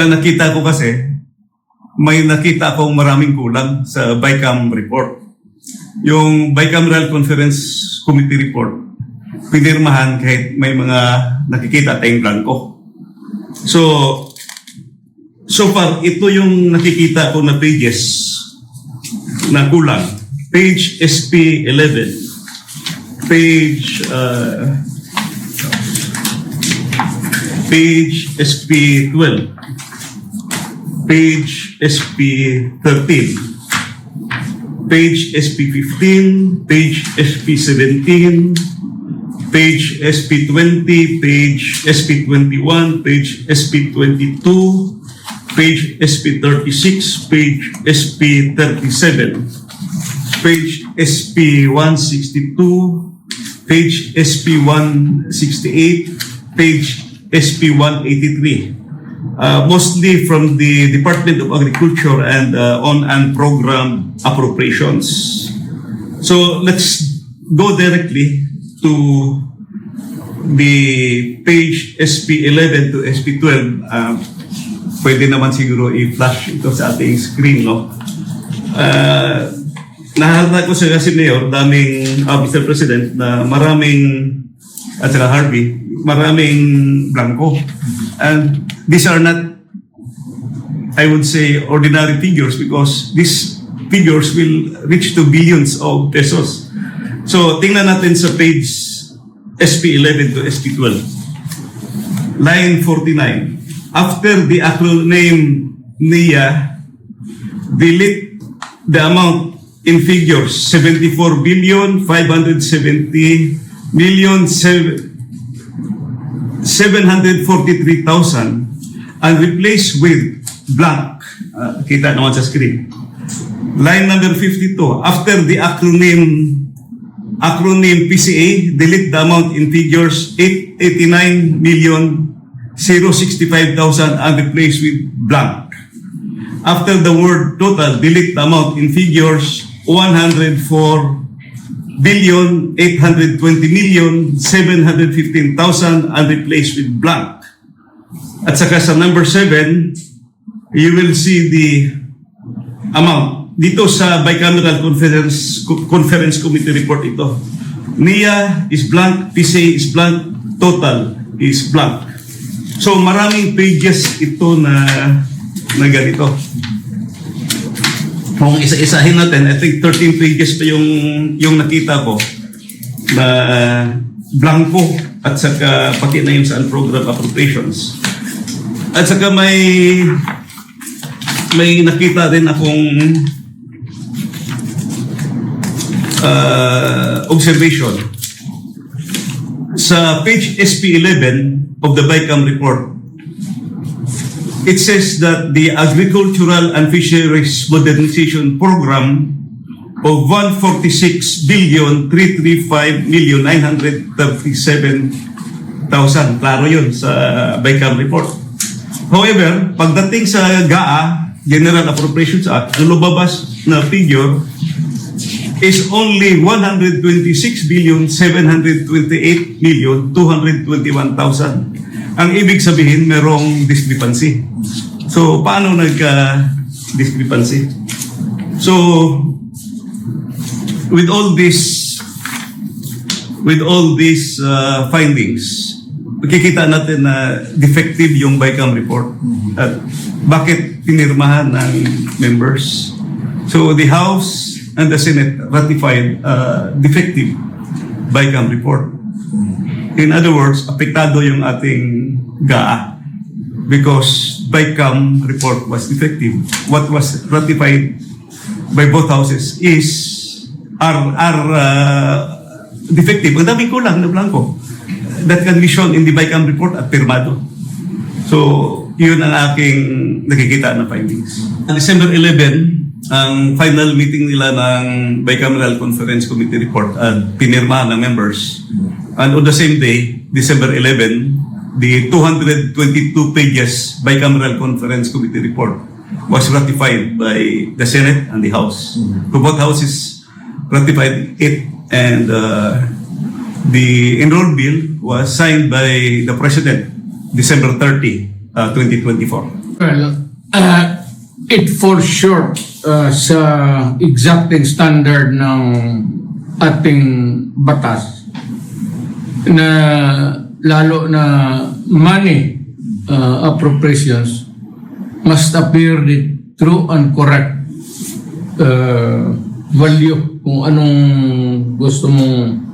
Sa nakita ko kasi, may nakita akong maraming kulang sa BICAM report. Yung Bicameral Conference Committee report, pinirmahan kahit may mga nakikita tayong blanco. So, so far, ito yung nakikita ko na pages na kulang. Page SP11. Page, uh, page SP12. Page SP13. Page SP15, page SP17, page SP20, page SP21, page SP22, page SP36, page SP37, page SP162, page SP168, page SP183 uh, mostly from the Department of Agriculture and uh, on and program appropriations. So let's go directly to the page SP11 to SP12. Uh, pwede naman siguro i-flash ito sa ating screen, no? Uh, nahalata ko sa kasi Mayor, daming, uh, Mr. President, na maraming, at saka Harvey, maraming blanco. And these are not, I would say, ordinary figures because these figures will reach to billions of pesos. So, tingnan natin sa page SP11 to SP12. Line 49. After the acronym NIA, delete the amount in figures 74 billion 570 million sev- 743,000 and replace with blank. Uh, kita naman sa screen. Line number 52. After the acronym acronym PCA, delete the amount in figures 889 million 065,000 and replace with blank. After the word total, delete the amount in figures 104 billion 820 million 715,000 and replace with blank. At saka sa number 7, you will see the amount. Dito sa Bicameral Conference Conference Committee report ito. NIA is blank, PCA is blank, total is blank. So maraming pages ito na na ganito. Kung isa-isahin natin, I think 13 pages pa yung yung nakita ko. Na blanco at saka pati na yung sa program appropriations. At saka may may nakita din akong uh, observation. Sa page SP11 of the BICAM report it says that the Agricultural and Fisheries Modernization Program of 146 billion 335 million 937,000. Klaro yun sa BICAM report. However, pagdating sa GAA, General Appropriations Act, ang lumabas na figure is only 126 billion 728 million 221,000. Ang ibig sabihin, merong discrepancy. So, paano nagka-discrepancy? So, with all this, with all these uh, findings, makikita natin na defective yung BICAM report. At bakit pinirmahan ng members? So, the House and the Senate ratified uh, defective BICAM report. In other words, apektado yung ating GAA because BICAM report was defective. What was ratified by both houses is are are uh, defective. Ang daming kulang na blanco. That can be shown in the BICAM report at pirmado. So, yun ang aking nakikita na findings. December 11, ang final meeting nila ng Bicameral Conference Committee report at pinirmahan ng members. And on the same day, December 11, the 222 pages Bicameral Conference Committee report was ratified by the Senate and the House. So both houses ratified it and uh, the enrolled bill was signed by the President December 30, uh, 2024. Well, uh, it falls short uh, sa exacting standard ng ating batas na lalo na money uh, appropriations must appear the true and correct uh, value kung anong gusto mong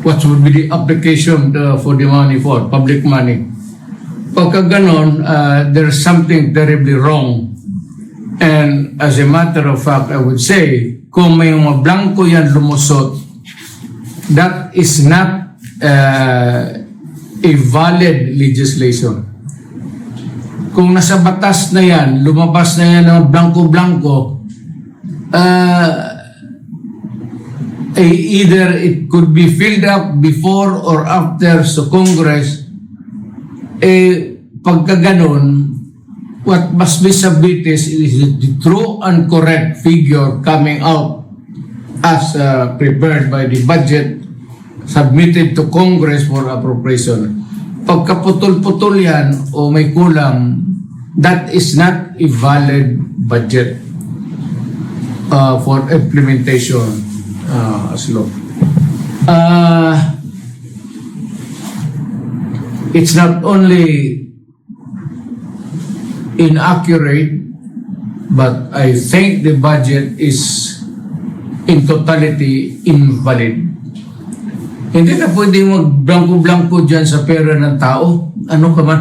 what would be the application uh, for the money for public money pagka ganon, uh, there's something terribly wrong. And as a matter of fact, I would say, kung may mga blanco yan lumusot, that is not uh, a valid legislation. Kung nasa batas na yan, lumabas na yan ng blanco-blanco, uh, eh, either it could be filled up before or after sa Congress, eh, pagka ganon, what must be submitted is the true and correct figure coming out as uh, prepared by the budget submitted to Congress for appropriation. Pagka putol-putol yan o may kulang, that is not a valid budget uh, for implementation uh, as law. Uh, it's not only inaccurate, but I think the budget is in totality invalid. Hindi na pwede mag-blanco-blanco dyan sa pera ng tao. Ano ka man.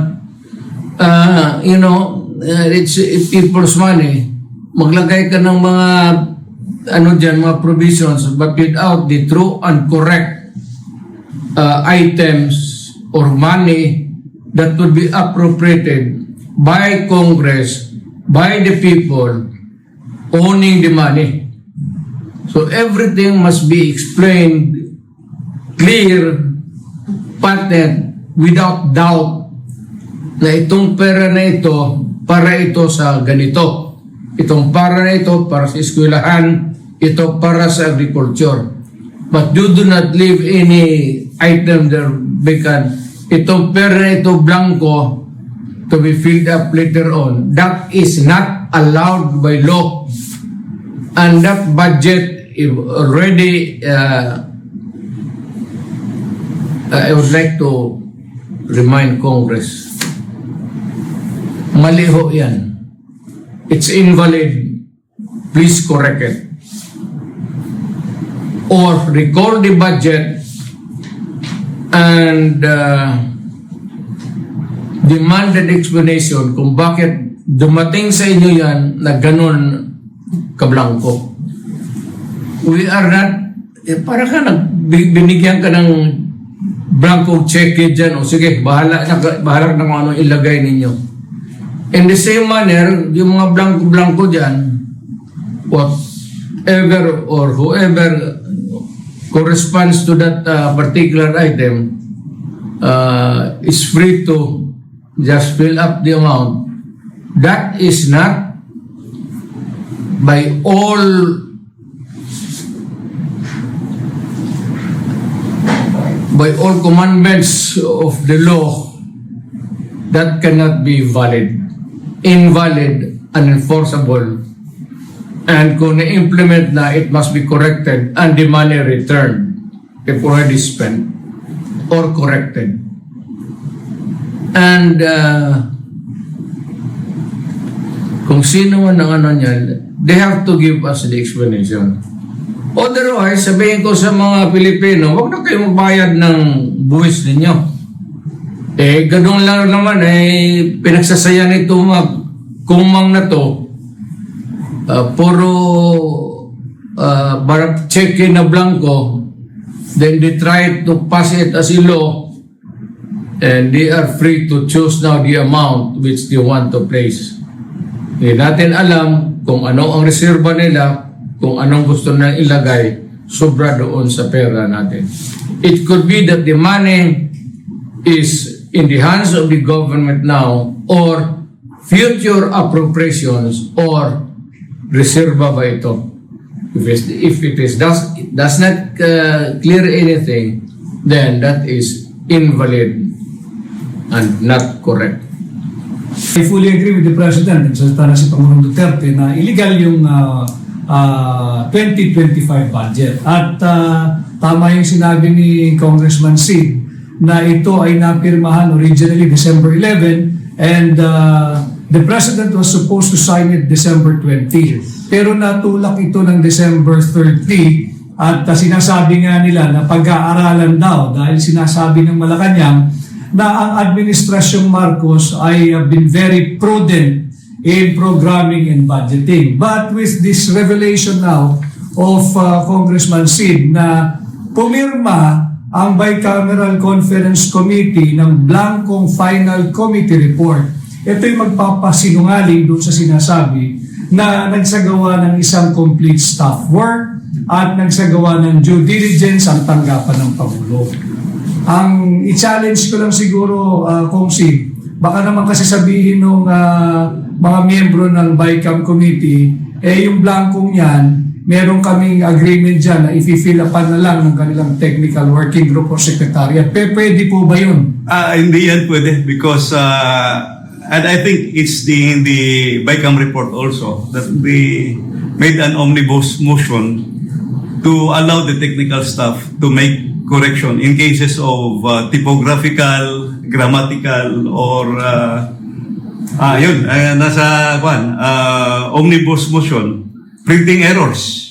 Ah, you know, uh, it's people's money. Maglagay ka ng mga ano dyan, mga provisions, but without the true and correct uh, items or money that would be appropriated by Congress, by the people owning the money. So everything must be explained clear, patent, without doubt na itong pera na ito para ito sa ganito. Itong para na ito para sa eskwelahan, ito para sa agriculture. But you do not leave any item there vacant. Itong pera na ito blanco to be filled up later on. That is not allowed by law. And that budget already uh, I would like to remind Congress, mali ho yan. It's invalid. Please correct it. Or recall the budget and uh, demand an explanation kung bakit dumating sa inyo yan na ganun kablangko. We are not, eh, para ka nag, ka ng blanco cheque dyan, o sige, bahala na, bahala na kung ano ilagay ninyo. In the same manner, yung mga blanco-blanco dyan, whatever or whoever corresponds to that uh, particular item uh, is free to just fill up the amount. That is not by all by all commandments of the law that cannot be valid, invalid, unenforceable, and kung na-implement na, it must be corrected and the money returned if already spent or corrected. And uh, kung sino man ang ano niyan, they have to give us the explanation. Otherwise, sabihin ko sa mga Pilipino, huwag na kayo magbayad ng buwis ninyo. Eh, ganun lang naman, eh, pinagsasaya nito mga kumang na to, uh, puro uh, barak cheque na blanco, then they try to pass it as a law, and they are free to choose now the amount which they want to place. Hindi natin alam kung ano ang reserva nila, kung anong gusto na ilagay, sobra doon sa pera natin. It could be that the money is in the hands of the government now or future appropriations or reserva ba ito? If, if it is does, does not uh, clear anything, then that is invalid and not correct. I fully agree with the President, nagsalita na si Pangulong Duterte na illegal yung ah, ah, 2025 budget. At ah, tama yung sinabi ni Congressman Sid na ito ay napirmahan originally December 11 and ah, the President was supposed to sign it December 20. Pero natulak ito ng December 30 at ah, sinasabi nga nila na pag-aaralan daw dahil sinasabi ng Malacanang na ang Administrasyong Marcos ay uh, been very prudent in programming and budgeting. But with this revelation now of uh, Congressman Sid na pumirma ang Bicameral Conference Committee ng blankong final committee report, ito yung magpapasinungaling doon sa sinasabi na nagsagawa ng isang complete staff work at nagsagawa ng due diligence ang tanggapan ng Pangulo. Ang i-challenge ko lang siguro, uh, Kong Si, baka naman kasi sabihin ng mga miyembro ng BICAM committee, eh yung blankong yan, meron kaming agreement dyan na i-fill upan na lang ng kanilang technical working group or secretariat. Pe, pwede po ba yun? Ah, hindi yan pwede because uh, and I think it's the in the BICAM report also that they made an omnibus motion to allow the technical staff to make correction in cases of uh, typographical, grammatical or uh, ah yun. Eh, nasa kwan uh, omnibus motion printing errors.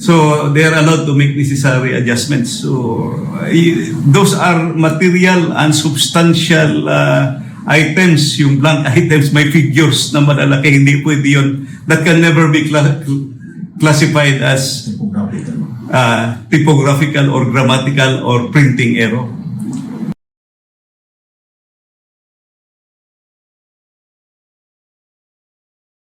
So they are allowed to make necessary adjustments. So eh, those are material and substantial uh, items yung blank items may figures na malalaki hindi pwede yun. That can never be cla- classified as uh, typographical or grammatical or printing error